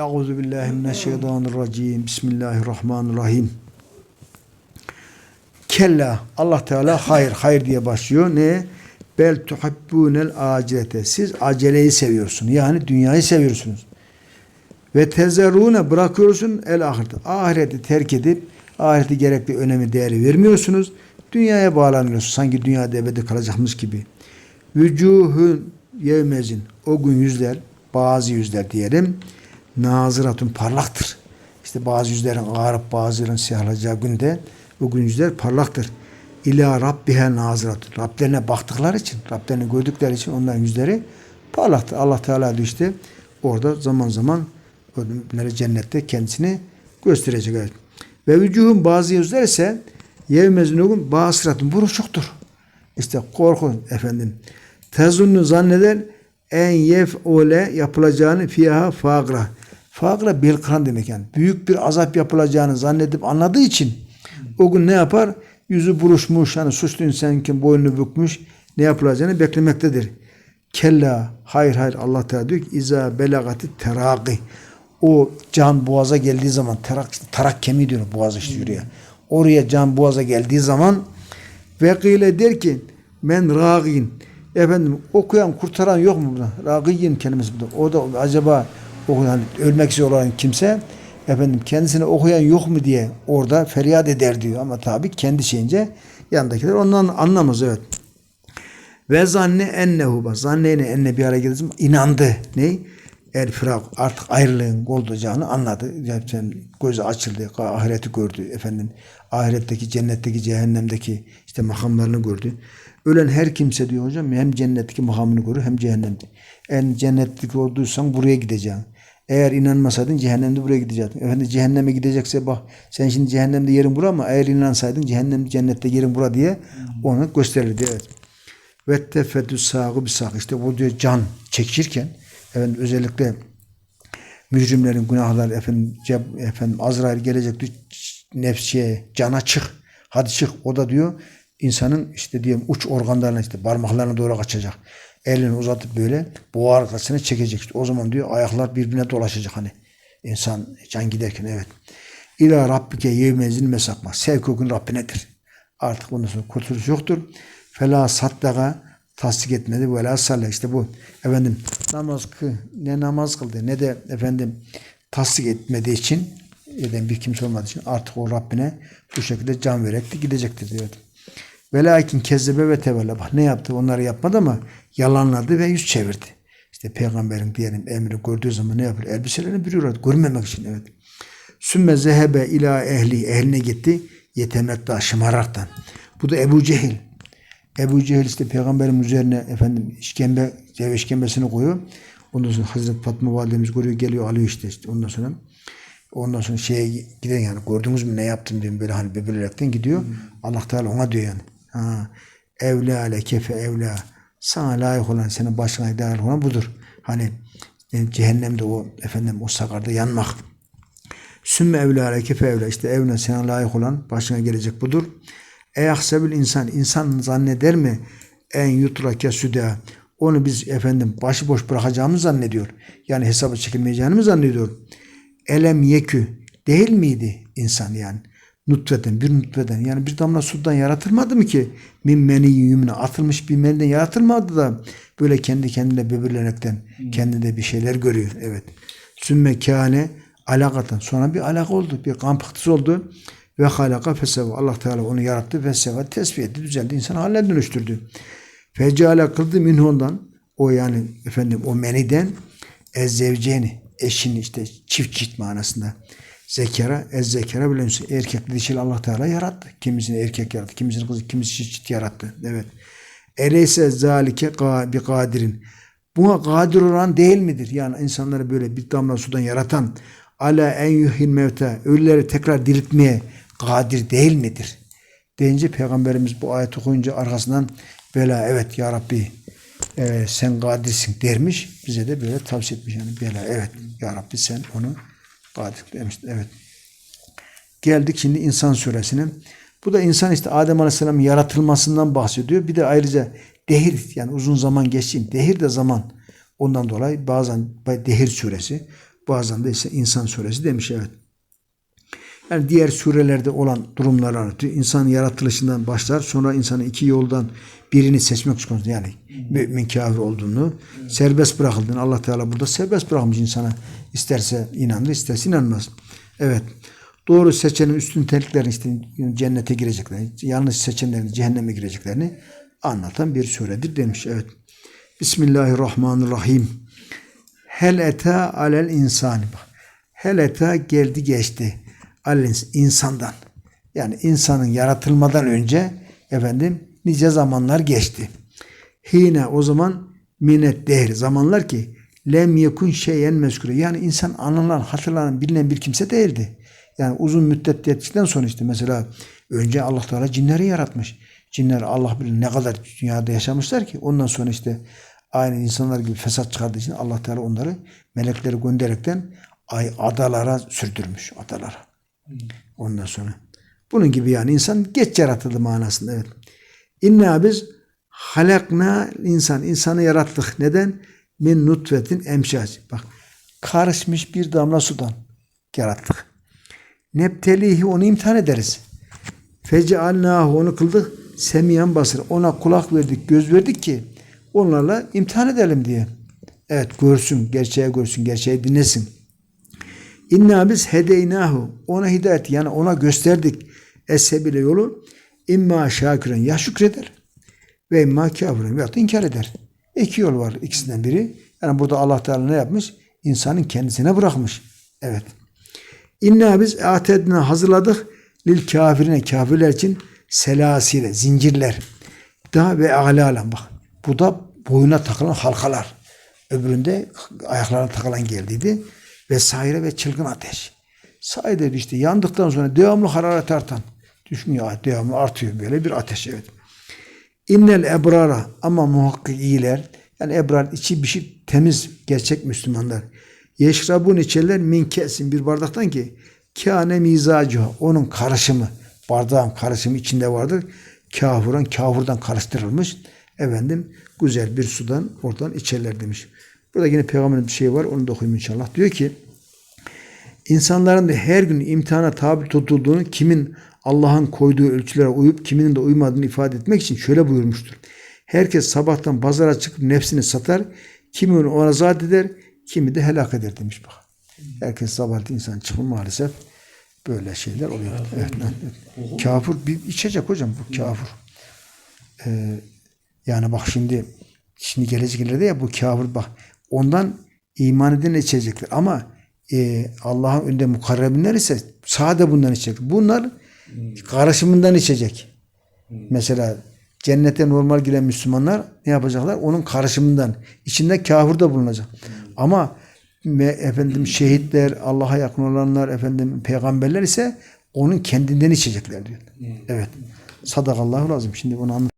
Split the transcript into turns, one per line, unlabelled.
Euzu billahi mineşşeytanirracim. Bismillahirrahmanirrahim. Kella Allah Teala hayır hayır diye başlıyor. Ne? Bel tuhibbunel acilete. Siz aceleyi seviyorsunuz. Yani dünyayı seviyorsunuz. Ve tezerrune bırakıyorsun el ahireti. Ahireti terk edip ahireti gerekli önemi değeri vermiyorsunuz. Dünyaya bağlanıyorsunuz. Sanki dünyada ebedi kalacakmış gibi. Vücuhun yevmezin. O gün yüzler, bazı yüzler diyelim. Nazıratun parlaktır. İşte bazı yüzlerin ağarıp bazıların siyahlayacağı günde o gün yüzler parlaktır. İla Rabbihe nazıratun. Rablerine baktıkları için, Rablerini gördükleri için onların yüzleri parlaktır. Allah Teala diyor işte orada zaman zaman onları cennette kendisini gösterecek. Evet. Ve vücuhun bazı yüzler ise gün basıratun buruşuktur. İşte korkun efendim. Tezunnu zanneder en yef ole yapılacağını fiyaha fagra. Fagra belkıran demek yani. Büyük bir azap yapılacağını zannedip anladığı için o gün ne yapar? Yüzü buruşmuş, hani suçlu insan kim boynunu bükmüş, ne yapılacağını beklemektedir. Kella, hayır hayır Allah Teala diyor ki İza belagati teraki. O can boğaza geldiği zaman tarak, tarak kemiği diyor boğaz işte yürüyor. Oraya can boğaza geldiği zaman ve kıyle der ki men ragin efendim okuyan kurtaran yok mu burada? Ragiyin kelimesi burada. O da acaba okuyan ölmek üzere olan kimse efendim kendisine okuyan yok mu diye orada feryat eder diyor ama tabi kendi şeyince yandakiler ondan anlamaz evet. Ve zanne ennehu zanneyle enne bir araya geldi inandı. Ne? El firak artık ayrılığın olacağını anladı. Yani gözü açıldı, ahireti gördü efendim. Ahiretteki, cennetteki, cehennemdeki işte makamlarını gördü. Ölen her kimse diyor hocam hem cennetteki makamını görür hem cehennemde. En cennetlik olduysan buraya gideceksin. Eğer inanmasaydın cehennemde buraya gidecektin. Efendim cehenneme gidecekse bak sen şimdi cehennemde yerin bura ama eğer inansaydın cehennem cennette yerin bura diye onu gösterirdi. Evet. Ve tefetü sağı bir sağı. İşte bu diyor can çekişirken efendim özellikle mücrimlerin günahları efendim, ceb, efendim Azrail gelecek diyor nefsiye cana çık. Hadi çık. O da diyor insanın işte diyelim uç organlarına işte parmaklarına doğru kaçacak. Elini uzatıp böyle boğaz arkasına çekecek. İşte o zaman diyor ayaklar birbirine dolaşacak hani. insan can giderken evet. İla Rabbike yevmezin mesakma. Sevk o gün Rabbinedir. Artık bundan sonra kurtuluş yoktur. Fela saddaka tasdik etmedi. Ve la salle. işte bu. Efendim namaz kı, ne namaz kıldı ne de efendim tasdik etmediği için eden bir kimse olmadığı için artık o Rabbine bu şekilde can verekti gidecektir diyor. Velakin kezzebe ve tevella. Bak ne yaptı? Onları yapmadı ama yalanladı ve yüz çevirdi. İşte peygamberin diyelim emri gördüğü zaman ne yapıyor? Elbiselerini bürüyor. Görmemek için evet. Sümme zehebe ila ehli. Ehline gitti. Yetemetta şımaraktan. Bu da Ebu Cehil. Ebu Cehil işte peygamberin üzerine efendim işkembe, cev işkembesini koyuyor. Ondan sonra Hazreti Fatma validemiz görüyor geliyor alıyor işte, işte ondan sonra ondan sonra şeye giden yani gördünüz mü ne yaptım diyorum böyle hani bebelerekten gidiyor. Hmm. Allah Teala ona diyor yani. Ha, evla lekefe evla sana layık olan senin başına layık olan budur. Hani yani cehennemde o efendim o sakarda yanmak. Sümme evla lekefe evla işte evle sana layık olan başına gelecek budur. Eyahsebil insan insan zanneder mi en yutrake süda onu biz efendim başıboş bırakacağımızı zannediyor. Yani hesaba çekilmeyeceğini mi zannediyor? Elem yekü değil miydi insan yani? Nutfeden, bir nutfeden yani bir damla sudan yaratılmadı mı ki? Min meni yümüne atılmış bir meniden yaratılmadı da böyle kendi kendine böbürlenekten kendinde bir şeyler görüyor. Evet. Sümme kâne alakatan. Sonra bir alaka oldu. Bir kan pıhtısı oldu. Ve halaka feseva. Allah Teala onu yarattı. Feseva tesbih etti. Düzeldi. İnsan haline dönüştürdü. Fecale kıldı minhondan. O yani efendim o meniden ezzevceni eşini işte çift çift manasında. Zekera, ez zekera bile erkekli dişili Allah Teala yarattı. Kimisini erkek yarattı, kimisini kız, kimisini çift çift yarattı. Evet. Eleyse zalike bi kadirin. Buna kadir olan değil midir? Yani insanları böyle bir damla sudan yaratan ala en yuhil mevte ölüleri tekrar diriltmeye kadir değil midir? Deyince Peygamberimiz bu ayet okuyunca arkasından bela evet ya Rabbi e, sen kadirsin dermiş. Bize de böyle tavsiye etmiş. Yani bela evet ya Rabbi sen onu kadir demiş. Evet. Geldik şimdi insan suresine. Bu da insan işte Adem Aleyhisselam'ın yaratılmasından bahsediyor. Bir de ayrıca dehir yani uzun zaman geçtiğin dehir de zaman. Ondan dolayı bazen dehir suresi Bazen de ise insan suresi demiş evet. Yani diğer surelerde olan durumları anlatıyor. İnsan yaratılışından başlar. Sonra insanın iki yoldan birini seçmek konusunda yani mümin kafir olduğunu serbest bırakıldığını Allah Teala burada serbest bırakmış insana. İsterse inanır, isterse inanmaz. Evet. Doğru seçenin üstün teliklerini işte cennete gireceklerini, yanlış seçenlerin cehenneme gireceklerini anlatan bir suredir demiş. Evet. Bismillahirrahmanirrahim. Hel eta alel insani. Hel eta geldi geçti. Alel ins- insandan. Yani insanın yaratılmadan önce efendim nice zamanlar geçti. Hine o zaman minet değer zamanlar ki lem yekun şeyen meskure. Yani insan anılan, hatırlanan, bilinen bir kimse değildi. Yani uzun müddet geçtikten sonra işte mesela önce Allah Teala cinleri yaratmış. Cinler Allah bilir ne kadar dünyada yaşamışlar ki ondan sonra işte aynı insanlar gibi fesat çıkardığı için Allah Teala onları melekleri gönderekten ay adalara sürdürmüş adalara. Ondan sonra. Bunun gibi yani insan geç yaratıldı manasında evet. İnna biz halakna insan insanı yarattık. Neden? Min nutfetin emşac. Bak karışmış bir damla sudan yarattık. Neptelihi onu imtihan ederiz. Fecealnahu onu kıldık. Semiyan basır. Ona kulak verdik, göz verdik ki onlarla imtihan edelim diye. Evet görsün, gerçeği görsün, gerçeği dinlesin. İnna biz hedeynahu. Ona hidayet yani ona gösterdik. Esebile yolu. İmma şakiren ya şükreder ve imma kafiren veyahut da inkar eder. İki yol var ikisinden biri. Yani burada Allah Teala ne yapmış? İnsanın kendisine bırakmış. Evet. İnna biz atedna hazırladık lil kafirine kafirler için selasile zincirler. Daha ve alalen bak. Bu da boyuna takılan halkalar. Öbüründe ayaklarına takılan geldiydi. Vesaire ve çılgın ateş. Sayede işte yandıktan sonra devamlı hararet artan. Düşünüyor devamlı artıyor böyle bir ateş evet. İnnel ebrara ama muhakkik iyiler yani ebrar içi bir şey temiz gerçek Müslümanlar. Yeşrabun içerler min kesin bir bardaktan ki kâne mizacı onun karışımı bardağın karışımı içinde vardır. Kafuran kafurdan karıştırılmış. Efendim güzel bir sudan oradan içerler demiş. Burada yine peygamberin bir şey var onu da okuyayım inşallah. Diyor ki insanların da her gün imtihana tabi tutulduğunu kimin Allah'ın koyduğu ölçülere uyup kiminin de uymadığını ifade etmek için şöyle buyurmuştur. Herkes sabahtan pazara çıkıp nefsini satar, kimi onu ona zat eder, kimi de helak eder demiş bak. Herkes sabah insan çıkıp maalesef böyle şeyler oluyor. Evet, evet. Kafir bir içecek hocam bu kafir. Ee, yani bak şimdi şimdi gelecek ileride ya bu kafir bak ondan iman eden içecekler ama e, Allah'ın önünde mukarrebinler ise sade bundan içecek. Bunlar karışımından içecek. Mesela cennete normal giren Müslümanlar ne yapacaklar? Onun karışımından. içinde kafir de bulunacak. Ama ve efendim şehitler, Allah'a yakın olanlar, efendim peygamberler ise onun kendinden içecekler diyor. Evet. Sadakallahu lazım. Şimdi onu anlat.